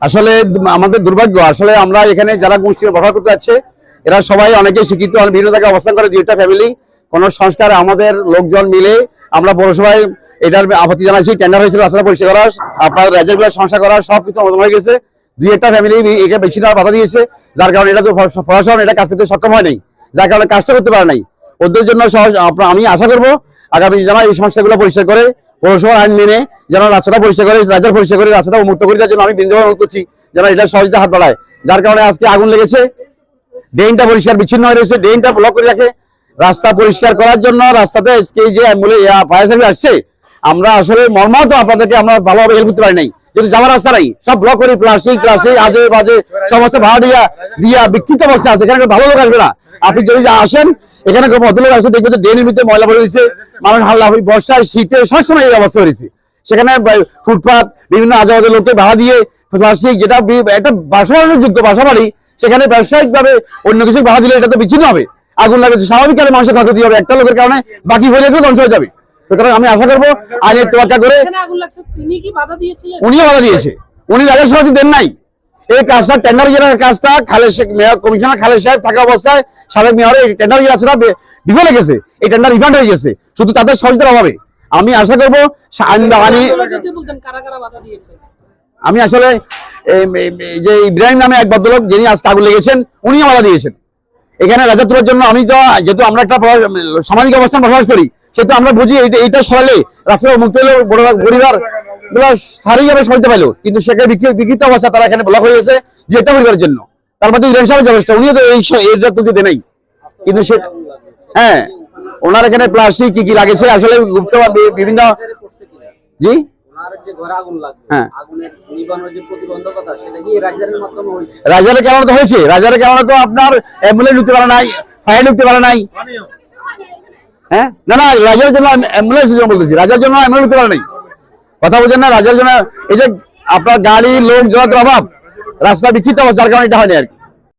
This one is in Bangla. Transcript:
আসলে আমাদের দুর্ভাগ্য, আসলে আমরা এখানে যারা মুসলিম ব্যবহার করতে যাচ্ছে, এরা সবাই অনেকে শিক্ষিত বিভিন্ন জায়গায় অবস্থান করে, দুইটা ফ্যামিলি কোন সংস্কার, আমাদের লোকজন মিলে আমরা পৌরসভায় এটার আপত্তি জানাইছি টেন্ডার হয়েছিল রাস্তা পরিষ্কার করা আপনার রাজ্যেরগুলো সংস্কার করা সব কিছু হয়ে গেছে। দুই একটা ফ্যামিলি একে বেশি দেওয়ার বাধা দিয়েছে, যার কারণে এটা তো প্র- প্রশাসন এটা কাজ করতে সক্ষম হয় নাই, যার কারণে কাজটা করতে পারে নাই। ওদের জন্য সহজ আমি আশা করব, আগামী যেন এই সমস্যাগুলো পরিষ্কার করে পৌরসভার আইন মেনে যেন রাস্তাটা পরিষ্কার করে রাজার পরিষ্কার করে, রাস্তাটা উন্মুক্ত করে দেওয়ার জন্য আমি বিন্দু অনুরোধ করছি যেন এটা সহজে হাত বাড়ায়। যার কারণে আজকে আগুন লেগেছে। ড্রেনটা পরিষ্কার বিচ্ছিন্ন হয়ে রয়েছে। ড্রেনটা ব্লক করে রাখে। রাস্তা পরিষ্কার করার জন্য রাস্তাতে আজকে যে ফায়ার সার্ভিস আসছে, আমরা আসলে মর্মাহত আপনাদেরকে আমরা ভালোভাবে হেল্প করতে পারি নাই। যদি যাওয়ার রাস্তা নাই, সব ব্লক করে প্লাস্টিক প্লাস্টিক আজে বাজে সমস্ত ভাড়া দিয়া দিয়া বিক্ষিপ্ত অবস্থা আছে। এখানে ভালো লোক আসবে না। আপনি যদি আসেন, এখানে ভদ্রলোক আসে, দেখবেন যে ড্রেনের ভিতরে ময়লা পড়ে রয়েছে। মানুষ হাল্লা, বর্ষায়, শীতে সবসময় এই অবস্থা হয়েছে। সেখানে ফুটপাত বিভিন্ন আজেবাজে লোককে ভাড়া দিয়ে প্লাস্টিক যেটা একটা বাসবাড়ির যোগ্য বাসাবাড়ি সেখানে ব্যবসায়িক ভাবে অন্য কিছু ভাড়া দিলে এটা তো বিচ্ছিন্ন হবে। আগুন লাগে স্বাভাবিক কারণে মানুষের ক্ষয়ক্ষতি হবে একটা লোকের কারণে বাকি হয়ে ধ্বংস হয়ে যাবে। সুতরাং আমি আশা করব আইনের তোয়াক্কা করে উনিও বাধা দিয়েছে। উনি রাজা সভাপতি দেন নাই। এই কাজটা টেন্ডার যেটা কাজটা খালেদ কমিশনার খালেদ সাহেব থাকা অবস্থায় সাবেক মেয়রের টেন্ডার যে আছে বিফলে গেছে। এই টেন্ডার রিফান্ড হয়ে গেছে। শুধু তাদের সহজতার অভাবে। আমি আশা করব আমি আসলে যে ইব্রাহিম নামে এক ভদ্রলোক যিনি আজকে আগুন লেগেছেন উনি বাধা দিয়েছেন। এখানে রাজা তোলার জন্য আমি তো যেহেতু আমরা একটা সামাজিক অবস্থান বসবাস করি সেহেতু আমরা বুঝি এইটা সরালে রাস্তায় মুক্ত হলে বড় পরিবার সারি যাবে সইতে পাইলো। কিন্তু সেখানে বিক্ষিপ্ত অবস্থা তারা এখানে ব্লক হয়ে গেছে যে এটা পরিবারের জন্য। তার মধ্যে ইব্রাহিম সাহেব যথেষ্ট উনিও তো এই তুলতে দেয় নাই। কিন্তু সে হ্যাঁ। ওনার এখানে প্লাস্টিক কি কি লাগেছে আসলে গুপ্ত বিভিন্ন জি? হ্যাঁ। আগুনের নিবানোর যে প্রতিবন্ধকতা সেটা কি রাজধানীর মাধ্যমে হয়েছে? রাজারে কেমন তো হয়েছে? রাজারে কেমন তো আপনার অ্যাম্বুলেন্স ঢুকতে পারে নাই ফায়ার ঢুকতে পারে নাই? হ্যাঁ? না না রাজার জন্য অ্যাম্বুলেন্স বলতেছি। রাজার জন্য অ্যাম্বুলেন্স ঢুকতে পারে নাই। কথা বলছেন না রাজার জন্য এই যে আপনার গাড়ি লোক জলের অভাব রাস্তা বিক্ষিপ্ত যার কারণে এটা হয়নি আর কি।